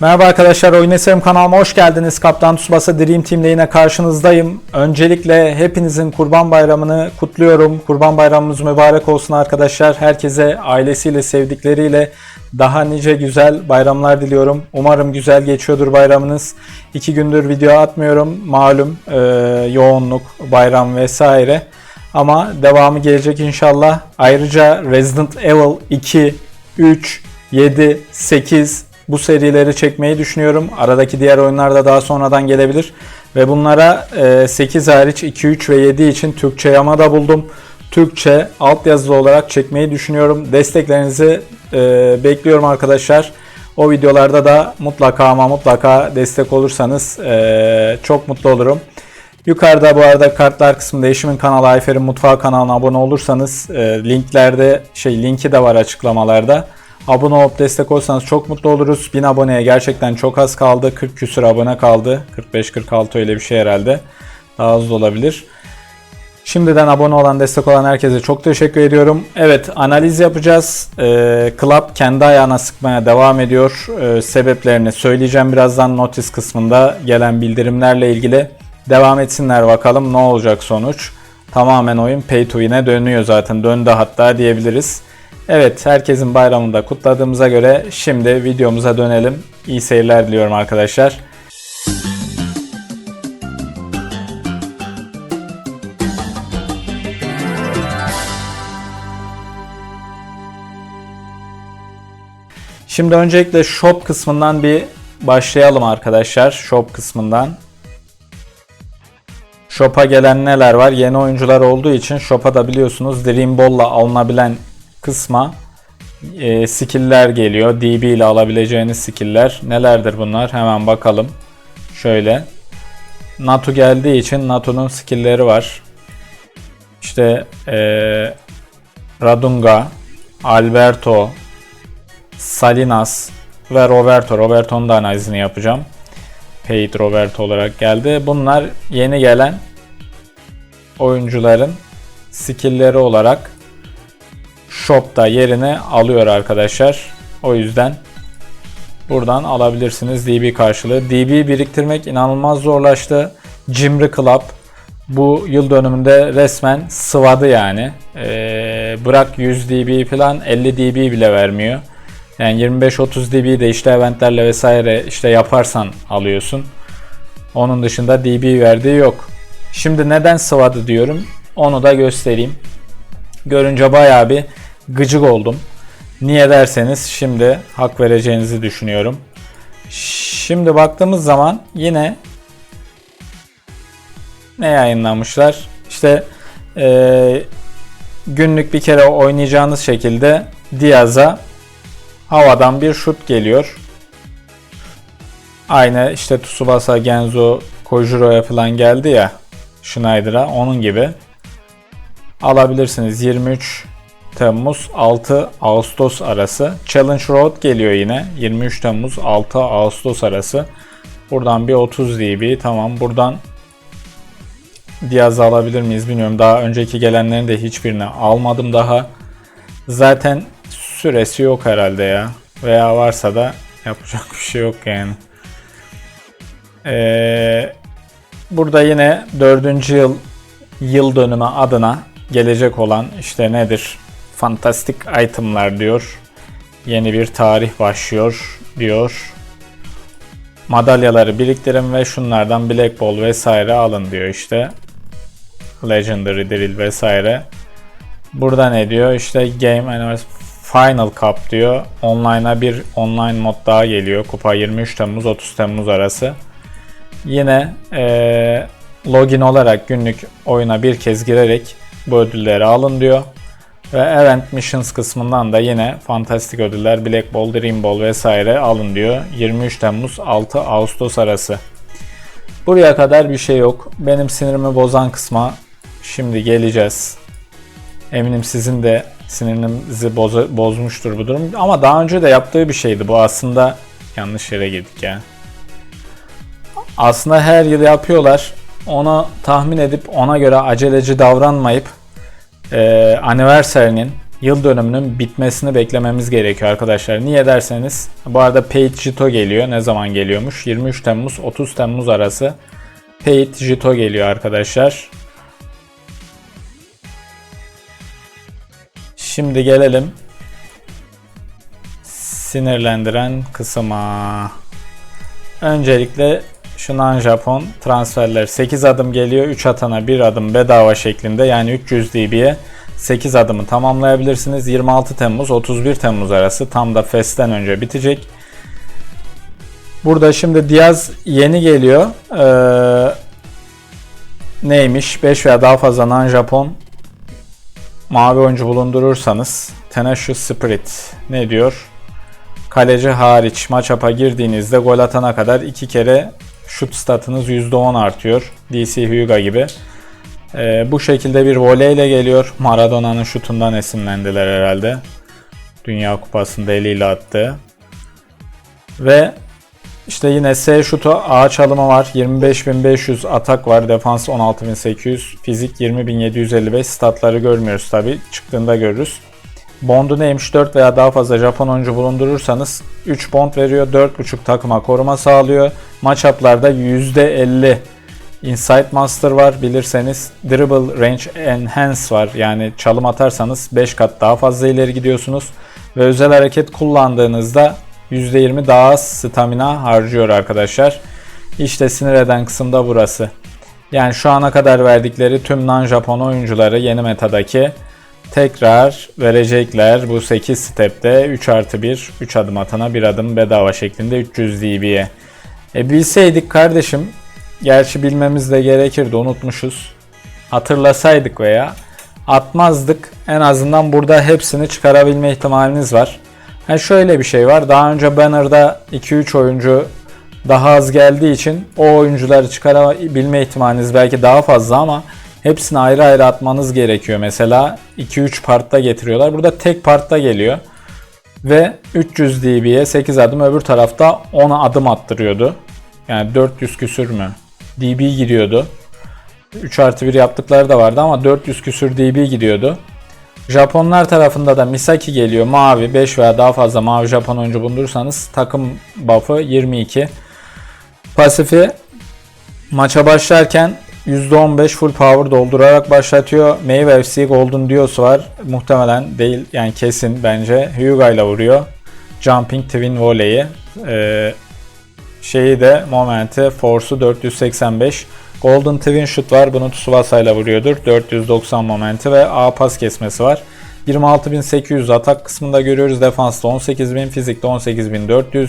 Merhaba arkadaşlar, Oyun Eserim kanalıma hoş geldiniz. Kaptan Tsubasa Dream Team'le yine karşınızdayım. Öncelikle hepinizin Kurban Bayramı'nı kutluyorum. Kurban Bayramımız mübarek olsun arkadaşlar. Herkese ailesiyle, sevdikleriyle daha nice güzel bayramlar diliyorum. Umarım güzel geçiyordur bayramınız. İki gündür video atmıyorum. Malum e, yoğunluk, bayram vesaire. Ama devamı gelecek inşallah. Ayrıca Resident Evil 2, 3, 7, 8 bu serileri çekmeyi düşünüyorum. Aradaki diğer oyunlar da daha sonradan gelebilir. Ve bunlara e, 8 hariç 2, 3 ve 7 için Türkçe yama da buldum. Türkçe altyazılı olarak çekmeyi düşünüyorum. Desteklerinizi e, bekliyorum arkadaşlar. O videolarda da mutlaka ama mutlaka destek olursanız e, çok mutlu olurum. Yukarıda bu arada kartlar kısmında eşimin kanalı Ayfer'in Mutfağı kanalına abone olursanız e, linklerde şey linki de var açıklamalarda. Abone olup destek olsanız çok mutlu oluruz. 1000 aboneye gerçekten çok az kaldı. 40 küsür abone kaldı. 45-46 öyle bir şey herhalde. Daha hızlı olabilir. Şimdiden abone olan, destek olan herkese çok teşekkür ediyorum. Evet, analiz yapacağız. Ee, Club kendi ayağına sıkmaya devam ediyor. Ee, sebeplerini söyleyeceğim birazdan notis kısmında gelen bildirimlerle ilgili. Devam etsinler bakalım ne olacak sonuç. Tamamen oyun pay to win'e dönüyor zaten. Döndü hatta diyebiliriz. Evet, herkesin bayramını da kutladığımıza göre şimdi videomuza dönelim. İyi seyirler diliyorum arkadaşlar. Şimdi öncelikle shop kısmından bir başlayalım arkadaşlar. Shop kısmından. Shop'a gelen neler var? Yeni oyuncular olduğu için shop'a da biliyorsunuz Dream Ball'la alınabilen kısma e, skill'ler geliyor. DB ile alabileceğiniz skill'ler. Nelerdir bunlar? Hemen bakalım. Şöyle. Natu geldiği için Natu'nun skill'leri var. İşte e, Radunga, Alberto, Salinas ve Roberto. Roberto'nun da analizini yapacağım. Paid Roberto olarak geldi. Bunlar yeni gelen oyuncuların skill'leri olarak shop'ta yerini alıyor arkadaşlar. O yüzden buradan alabilirsiniz DB karşılığı. DB biriktirmek inanılmaz zorlaştı. Cimri Club bu yıl dönümünde resmen sıvadı yani. Ee, bırak 100 dB falan 50 dB bile vermiyor. Yani 25-30 dB de işte eventlerle vesaire işte yaparsan alıyorsun. Onun dışında dB verdiği yok. Şimdi neden sıvadı diyorum onu da göstereyim. Görünce bayağı bir gıcık oldum. Niye derseniz şimdi hak vereceğinizi düşünüyorum. Şimdi baktığımız zaman yine ne yayınlamışlar? İşte e, günlük bir kere oynayacağınız şekilde Diaz'a havadan bir şut geliyor. Aynı işte Tsubasa, Genzo, Kojuro'ya falan geldi ya Schneider'a onun gibi alabilirsiniz. 23 Temmuz 6 Ağustos arası. Challenge Road geliyor yine. 23 Temmuz 6 Ağustos arası. Buradan bir 30 dB. Tamam buradan Diaz'ı alabilir miyiz bilmiyorum. Daha önceki gelenlerin de hiçbirini almadım daha. Zaten süresi yok herhalde ya. Veya varsa da yapacak bir şey yok yani. Ee, burada yine 4. yıl yıl dönümü adına gelecek olan işte nedir? Fantastik itemlar diyor. Yeni bir tarih başlıyor diyor. Madalyaları biriktirin ve şunlardan Black Ball vesaire alın diyor işte. Legendary Drill vesaire. Burada ne diyor? İşte Game Anniversary Final Cup diyor. Online'a bir online mod daha geliyor. Kupa 23 Temmuz 30 Temmuz arası. Yine ee, login olarak günlük oyuna bir kez girerek bu ödülleri alın diyor. Ve Event Missions kısmından da yine fantastik ödüller Black Ball, Dream Ball vesaire alın diyor. 23 Temmuz 6 Ağustos arası. Buraya kadar bir şey yok. Benim sinirimi bozan kısma şimdi geleceğiz. Eminim sizin de sinirinizi boz bozmuştur bu durum. Ama daha önce de yaptığı bir şeydi bu aslında. Yanlış yere girdik ya. Aslında her yıl yapıyorlar. Onu tahmin edip ona göre aceleci davranmayıp e, Anniversary'nin yıl dönümünün bitmesini beklememiz gerekiyor arkadaşlar. Niye derseniz bu arada Paid Jito geliyor. Ne zaman geliyormuş? 23 Temmuz 30 Temmuz arası Paid Jito geliyor arkadaşlar. Şimdi gelelim sinirlendiren kısma. Öncelikle Şunan Japon transferler 8 adım geliyor 3 atana 1 adım bedava şeklinde yani 300 dB'ye 8 adımı tamamlayabilirsiniz. 26 Temmuz 31 Temmuz arası tam da FES'ten önce bitecek. Burada şimdi Diaz yeni geliyor. Ee, neymiş? 5 veya daha fazla non Japon mavi oyuncu bulundurursanız Tenacious Spirit ne diyor? Kaleci hariç maç apa girdiğinizde gol atana kadar 2 kere şut statınız %10 artıyor. DC Hyuga gibi. Ee, bu şekilde bir voleyle geliyor. Maradona'nın şutundan esinlendiler herhalde. Dünya Kupası'nda eliyle attı. Ve işte yine S şutu ağaç alımı var. 25.500 atak var. Defans 16.800. Fizik 20.755. Statları görmüyoruz tabi. Çıktığında görürüz. Bondu neymiş? 4 veya daha fazla Japon oyuncu bulundurursanız 3 bond veriyor. 4.5 takıma koruma sağlıyor. Matchup'larda %50 Insight Master var bilirseniz. Dribble Range Enhance var. Yani çalım atarsanız 5 kat daha fazla ileri gidiyorsunuz. Ve özel hareket kullandığınızda %20 daha az stamina harcıyor arkadaşlar. İşte sinir eden kısım da burası. Yani şu ana kadar verdikleri tüm non-Japon oyuncuları yeni metadaki tekrar verecekler bu 8 stepte 3 artı 1 3 adım atana 1 adım bedava şeklinde 300 dB'ye. E bilseydik kardeşim gerçi bilmemiz de gerekirdi unutmuşuz. Hatırlasaydık veya atmazdık en azından burada hepsini çıkarabilme ihtimaliniz var. Ha şöyle bir şey var daha önce Banner'da 2-3 oyuncu daha az geldiği için o oyuncuları çıkarabilme ihtimaliniz belki daha fazla ama Hepsini ayrı ayrı atmanız gerekiyor. Mesela 2-3 partta getiriyorlar. Burada tek partta geliyor. Ve 300 dB'ye 8 adım öbür tarafta 10 adım attırıyordu. Yani 400 küsür mü? dB gidiyordu. 3 artı 1 yaptıkları da vardı ama 400 küsür dB gidiyordu. Japonlar tarafında da Misaki geliyor. Mavi 5 veya daha fazla mavi Japon oyuncu bulundurursanız takım buff'ı 22. Pasifi maça başlarken %15 full power doldurarak başlatıyor. Mave FC Golden Dios var. Muhtemelen değil yani kesin bence. Hyuga ile vuruyor. Jumping Twin Volley'i. Ee, şeyi de momenti Force'u 485. Golden Twin Shoot var. Bunu Tsubasa ile vuruyordur. 490 momenti ve A pas kesmesi var. 26.800 atak kısmında görüyoruz. Defansta 18.000, fizikte 18.400.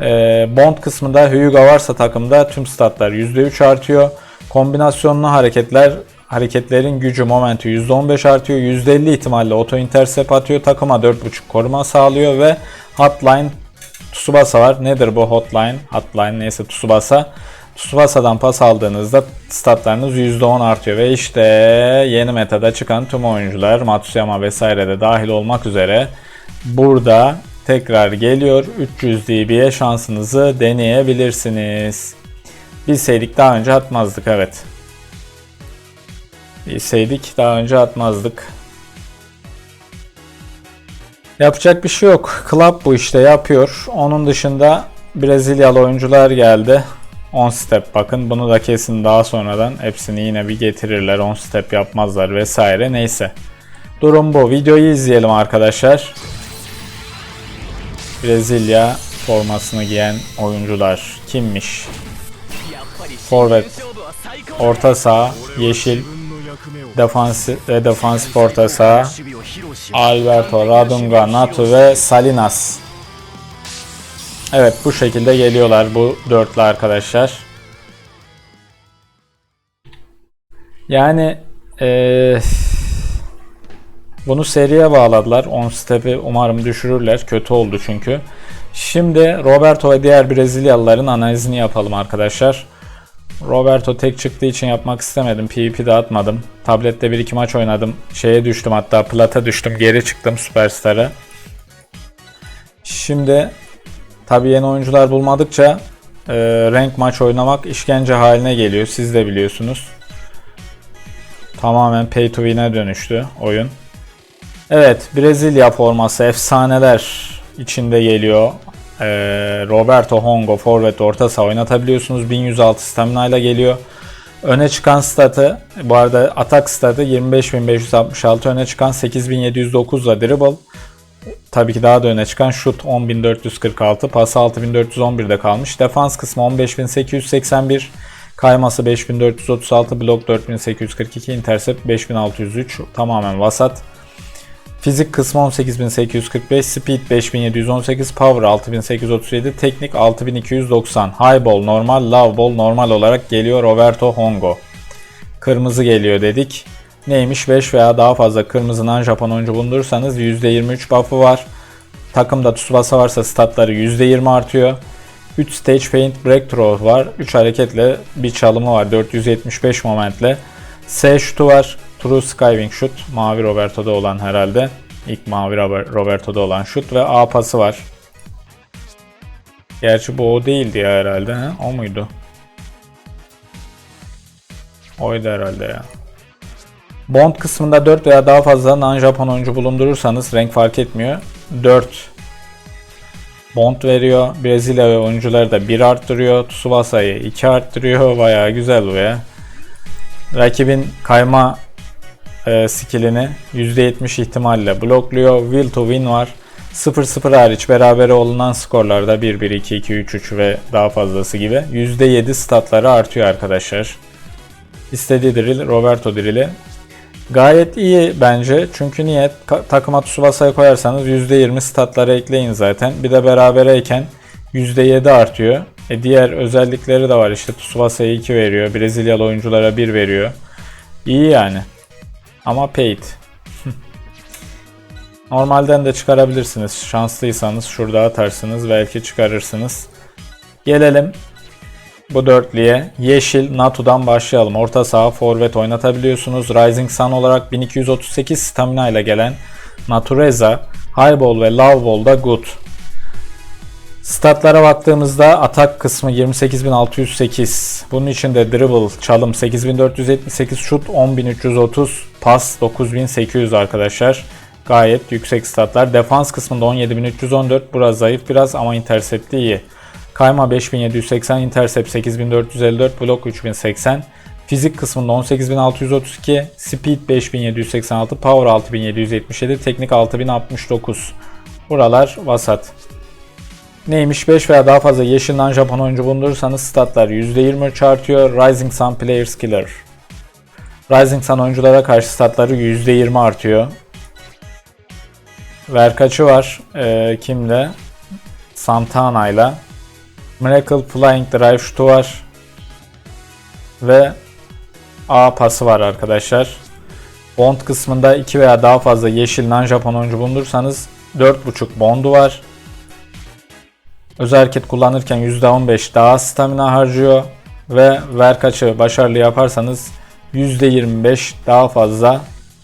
Ee, bond kısmında Hyuga varsa takımda tüm statlar %3 artıyor. Kombinasyonlu hareketler hareketlerin gücü momenti %15 artıyor. %50 ihtimalle auto intercept atıyor. Takıma 4.5 koruma sağlıyor ve hotline Tsubasa var. Nedir bu hotline? Hotline neyse Tsubasa. Tsubasa'dan pas aldığınızda statlarınız %10 artıyor ve işte yeni metada çıkan tüm oyuncular Matsuyama vesaire de dahil olmak üzere burada tekrar geliyor. 300 dB'ye şansınızı deneyebilirsiniz. Bilseydik daha önce atmazdık evet. Bilseydik daha önce atmazdık. Yapacak bir şey yok. Club bu işte yapıyor. Onun dışında Brezilyalı oyuncular geldi. 10 step bakın bunu da kesin daha sonradan hepsini yine bir getirirler 10 step yapmazlar vesaire neyse. Durum bu. Videoyu izleyelim arkadaşlar. Brezilya formasını giyen oyuncular kimmiş? Forvet, orta saha, yeşil, defans ve defans orta saha, Alberto, Radunga, Natu ve Salinas. Evet bu şekilde geliyorlar bu dörtlü arkadaşlar. Yani ee, bunu seriye bağladılar. 10 step'i umarım düşürürler. Kötü oldu çünkü. Şimdi Roberto ve diğer Brezilyalıların analizini yapalım arkadaşlar. Roberto tek çıktığı için yapmak istemedim. PvP dağıtmadım. Tablette 1-2 maç oynadım. Şeye düştüm hatta plata düştüm. Geri çıktım Superstar'a. Şimdi tabii yeni oyuncular bulmadıkça e, renk maç oynamak işkence haline geliyor. Siz de biliyorsunuz. Tamamen pay to win'e dönüştü oyun. Evet Brezilya forması efsaneler içinde geliyor. Ee, Roberto Hongo forvet orta saha oynatabiliyorsunuz. 1106 stamina ile geliyor. Öne çıkan statı bu arada atak statı 25566 öne çıkan 8709 ile dribble. Tabii ki daha da öne çıkan şut 10446, pas 6411'de kalmış. Defans kısmı 15881, kayması 5436, blok 4842, intercept 5603 tamamen vasat. Fizik kısmı 18845, speed 5718, power 6837, teknik 6290. High ball normal, low ball normal olarak geliyor Roberto Hongo. Kırmızı geliyor dedik. Neymiş 5 veya daha fazla kırmızı non Japon oyuncu bulundurursanız %23 buff'ı var. Takımda Tsubasa varsa statları %20 artıyor. 3 stage paint breakthrough var. 3 hareketle bir çalımı var. 475 momentle. S şutu var. True Skywing şut. Mavi Roberto'da olan herhalde. İlk mavi Roberto'da olan şut ve A pası var. Gerçi bu o değildi ya herhalde. He? O muydu? Oydu herhalde ya. Bond kısmında 4 veya daha fazla non-Japon oyuncu bulundurursanız renk fark etmiyor. 4 Bond veriyor. Brezilya oyuncuları da 1 arttırıyor. Tsubasa'yı 2 arttırıyor. Bayağı güzel bu ya. Rakibin kayma e, skillini %70 ihtimalle blokluyor. Will to win var. 0-0 hariç beraber olunan skorlarda 1-1, 2-2, 3-3 ve daha fazlası gibi %7 statları artıyor arkadaşlar. İstediği drill Roberto drill'i. Gayet iyi bence. Çünkü niye? Takıma Tsubasa'yı koyarsanız %20 statları ekleyin zaten. Bir de berabereyken %7 artıyor. E diğer özellikleri de var. İşte Tsubasa'ya 2 veriyor. Brezilyalı oyunculara 1 veriyor. İyi yani. Ama paid. Normalden de çıkarabilirsiniz. Şanslıysanız şurada atarsınız. Belki çıkarırsınız. Gelelim bu dörtlüye. Yeşil Natu'dan başlayalım. Orta saha forvet oynatabiliyorsunuz. Rising Sun olarak 1238 stamina ile gelen Natureza, Highball ve Loveball da good. Statlara baktığımızda atak kısmı 28608. Bunun içinde dribble, çalım 8478, şut 10330, pas 9800 arkadaşlar. Gayet yüksek statlar. Defans kısmında 17314. Biraz zayıf biraz ama intercepti iyi. Kayma 5780, intercept 8454, blok 3080. Fizik kısmında 18632, speed 5786, power 6777, teknik 6069. Buralar vasat. Neymiş 5 veya daha fazla yeşilden Japon oyuncu bulundurursanız statlar %23 artıyor. Rising Sun Players Killer. Rising Sun oyunculara karşı statları %20 artıyor. Verkaçı var. Ee, kimle? Santana ile. Miracle Flying Drive şutu var. Ve A pası var arkadaşlar. Bond kısmında 2 veya daha fazla yeşil non-Japon oyuncu bulundursanız 4.5 bondu var. Özel hareket kullanırken %15 daha stamina harcıyor. Ve ver kaçı başarılı yaparsanız %25 daha fazla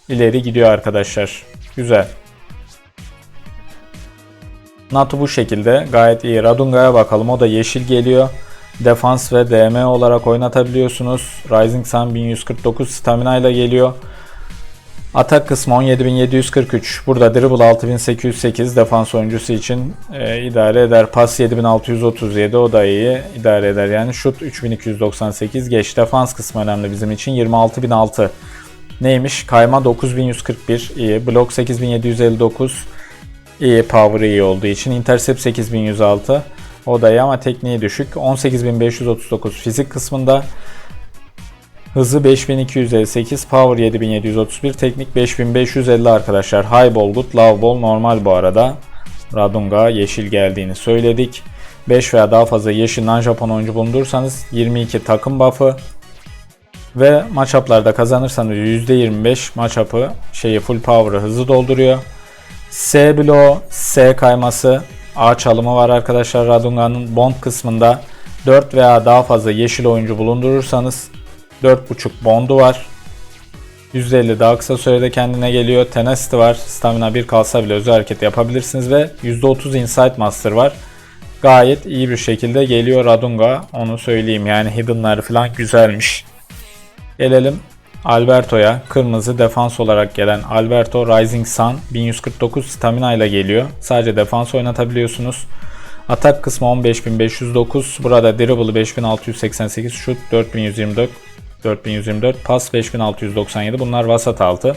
ileri gidiyor arkadaşlar. Güzel. NATO bu şekilde gayet iyi. Radunga'ya bakalım. O da yeşil geliyor. Defans ve DM olarak oynatabiliyorsunuz. Rising Sun 1149 stamina ile geliyor. Atak kısmı 17743. Burada dribble 6808 defans oyuncusu için e, idare eder. Pas 7637 o da iyi idare eder. Yani şut 3298 geç. Defans kısmı önemli bizim için 26006. Neymiş? Kayma 9141 iyi. Blok 8759 iyi. Power iyi olduğu için. Intercept 8106. O da iyi ama tekniği düşük. 18539 fizik kısmında Hızı 5258, Power 7731, Teknik 5550 arkadaşlar. High Ball Good, Low Ball normal bu arada. Radunga yeşil geldiğini söyledik. 5 veya daha fazla yeşil non-Japon oyuncu bulundursanız 22 takım buff'ı ve matchup'larda kazanırsanız %25 matchup'ı şeyi full power'ı hızlı dolduruyor. S bloğu, S kayması, A çalımı var arkadaşlar Radunga'nın bond kısmında 4 veya daha fazla yeşil oyuncu bulundurursanız 4.5 bondu var. %50 daha kısa sürede kendine geliyor. Tenacity var. Stamina 1 kalsa bile özel hareket yapabilirsiniz ve %30 Insight Master var. Gayet iyi bir şekilde geliyor Radunga. Onu söyleyeyim yani hidden'lar falan güzelmiş. Gelelim Alberto'ya kırmızı defans olarak gelen Alberto Rising Sun 1149 stamina ile geliyor. Sadece defans oynatabiliyorsunuz. Atak kısmı 15509. Burada dribble 5688, şut 4124, 4124, pas 5697. Bunlar vasat altı.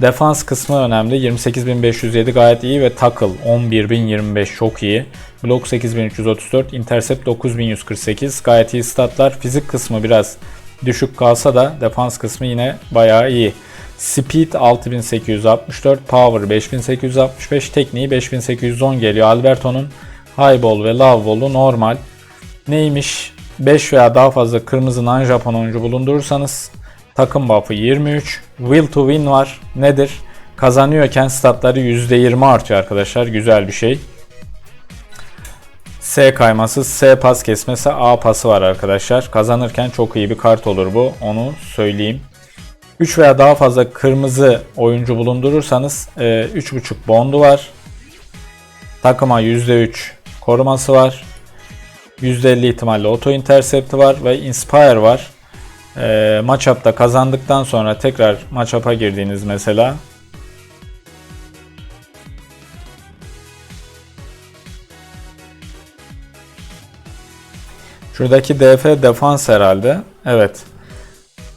Defans kısmı önemli. 28507 gayet iyi ve tackle 11025 çok iyi. Blok 8334, intercept 9148 gayet iyi statlar. Fizik kısmı biraz düşük kalsa da defans kısmı yine bayağı iyi. Speed 6864, Power 5865, tekniği 5810 geliyor. Alberto'nun High Ball ve Low Ball'u normal. Neymiş? 5 veya daha fazla kırmızı non-Japon oyuncu bulundurursanız takım buff'ı 23. Will to win var. Nedir? Kazanıyorken statları %20 artıyor arkadaşlar. Güzel bir şey. S kayması, S pas kesmesi, A pası var arkadaşlar. Kazanırken çok iyi bir kart olur bu. Onu söyleyeyim. 3 veya daha fazla kırmızı oyuncu bulundurursanız e, 3.5 bondu var. Takıma %3 koruması var. %50 ihtimalle auto intercept'i var ve inspire var. E, matchup'ta kazandıktan sonra tekrar matchup'a girdiğiniz mesela Şuradaki DF defans herhalde. Evet.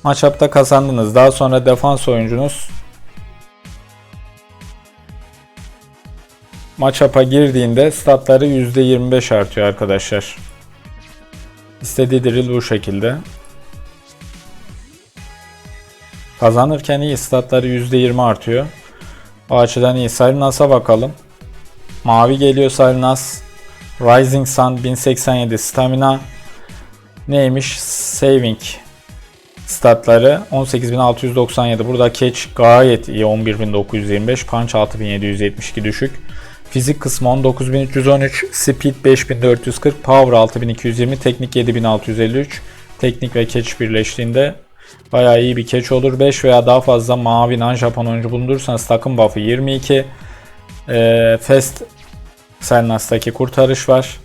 Matchup'ta kazandınız. Daha sonra defans oyuncunuz matchup'a girdiğinde statları %25 artıyor arkadaşlar. İstediği drill bu şekilde. Kazanırken iyi statları %20 artıyor. O açıdan iyi. Salinas'a bakalım. Mavi geliyor Salinas. Rising Sun 1087 stamina. Neymiş? Saving statları 18697. Burada catch gayet iyi 11925. Punch 6772 düşük. Fizik kısmı 19313. Speed 5440. Power 6220. Teknik 7653. Teknik ve catch birleştiğinde bayağı iyi bir catch olur. 5 veya daha fazla mavi non-Japon oyuncu bulundurursanız takım buff'ı 22. Ee, Fast Selnas'taki kurtarış var.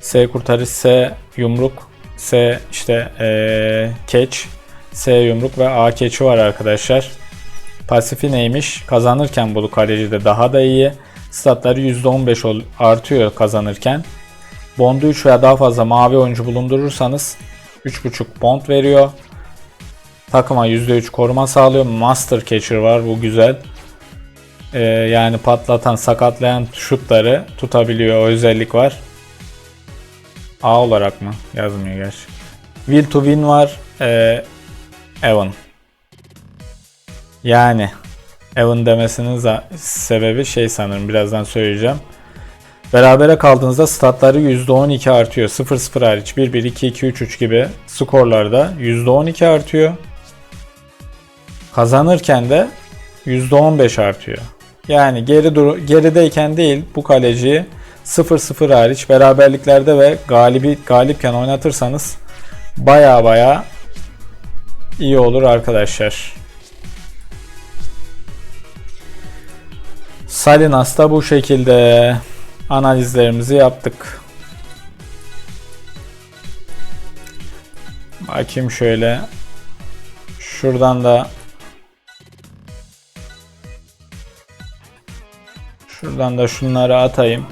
S kurtarış, S yumruk, S işte ee, catch, S yumruk ve A catch'i var arkadaşlar. Pasifi neymiş? Kazanırken bu kalecide daha da iyi. Statları %15 artıyor kazanırken. Bond'u 3 veya daha fazla mavi oyuncu bulundurursanız 3.5 bond veriyor. Takıma %3 koruma sağlıyor. Master Catcher var bu güzel. Ee, yani patlatan, sakatlayan şutları tutabiliyor. O özellik var. A olarak mı? Yazmıyor gerçi. Will to win var. Ee, Evan. Yani Evan demesinin sebebi şey sanırım birazdan söyleyeceğim. Berabere kaldığınızda statları %12 artıyor. 0-0 hariç 1-1, 2-2, 3-3 gibi skorlarda %12 artıyor. Kazanırken de %15 artıyor. Yani geri dur gerideyken değil bu kaleciyi 0-0 hariç beraberliklerde ve galibi galipken oynatırsanız baya baya iyi olur arkadaşlar. Salinas'ta bu şekilde analizlerimizi yaptık. Bakayım şöyle. Şuradan da Şuradan da şunları atayım.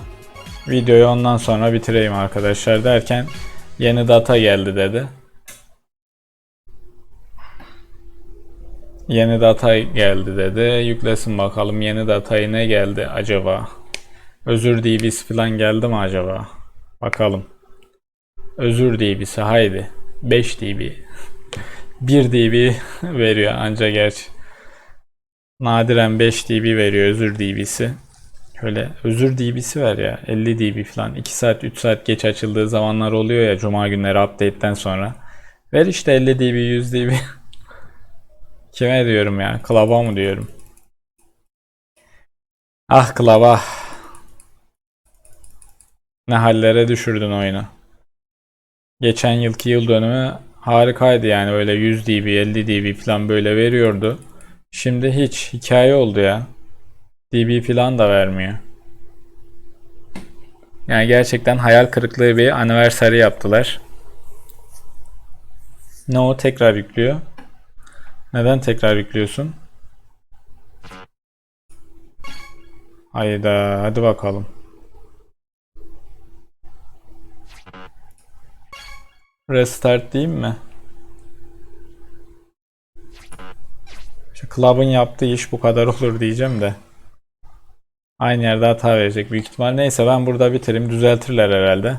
Videoyu ondan sonra bitireyim arkadaşlar derken yeni data geldi dedi. Yeni data geldi dedi. Yüklesin bakalım yeni datayı ne geldi acaba? Özür DB'si falan geldi mi acaba? Bakalım. Özür DB'si haydi. 5 DB. 1 DB veriyor ancak gerçi. Nadiren 5 DB veriyor özür DB'si. Şöyle özür DB'si ver ya. 50 dB falan. 2 saat 3 saat geç açıldığı zamanlar oluyor ya cuma günleri update'ten sonra. Ver işte 50 dB 100 dB. Kime diyorum ya? Klaba mı diyorum? Ah klaba. Ne hallere düşürdün oyunu. Geçen yılki yıl dönümü harikaydı yani böyle 100 dB 50 dB falan böyle veriyordu. Şimdi hiç hikaye oldu ya. DB falan da vermiyor. Yani gerçekten hayal kırıklığı bir anniversary yaptılar. No tekrar yüklüyor. Neden tekrar yüklüyorsun? Hayda hadi bakalım. Restart diyeyim mi? Şu Club'ın yaptığı iş bu kadar olur diyeceğim de. Aynı yerde hata verecek büyük ihtimal. Neyse ben burada bitireyim. Düzeltirler herhalde.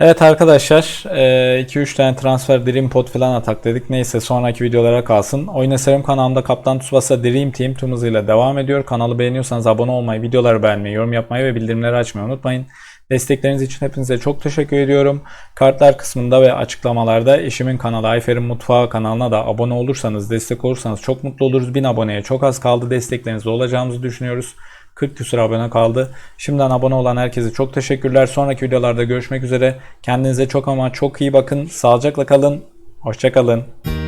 Evet arkadaşlar 2-3 tane transfer Dream Pod falan atak dedik. Neyse sonraki videolara kalsın. Oyun Eserim kanalımda Kaptan Tsubasa Dream Team tüm hızıyla devam ediyor. Kanalı beğeniyorsanız abone olmayı, videoları beğenmeyi, yorum yapmayı ve bildirimleri açmayı unutmayın. Destekleriniz için hepinize çok teşekkür ediyorum. Kartlar kısmında ve açıklamalarda eşimin kanalı Ayfer'in Mutfağı kanalına da abone olursanız, destek olursanız çok mutlu oluruz. 1000 aboneye çok az kaldı. Desteklerinizle olacağımızı düşünüyoruz. 40 küsur abone kaldı. Şimdiden abone olan herkese çok teşekkürler. Sonraki videolarda görüşmek üzere. Kendinize çok ama çok iyi bakın. Sağlıcakla kalın. Hoşçakalın.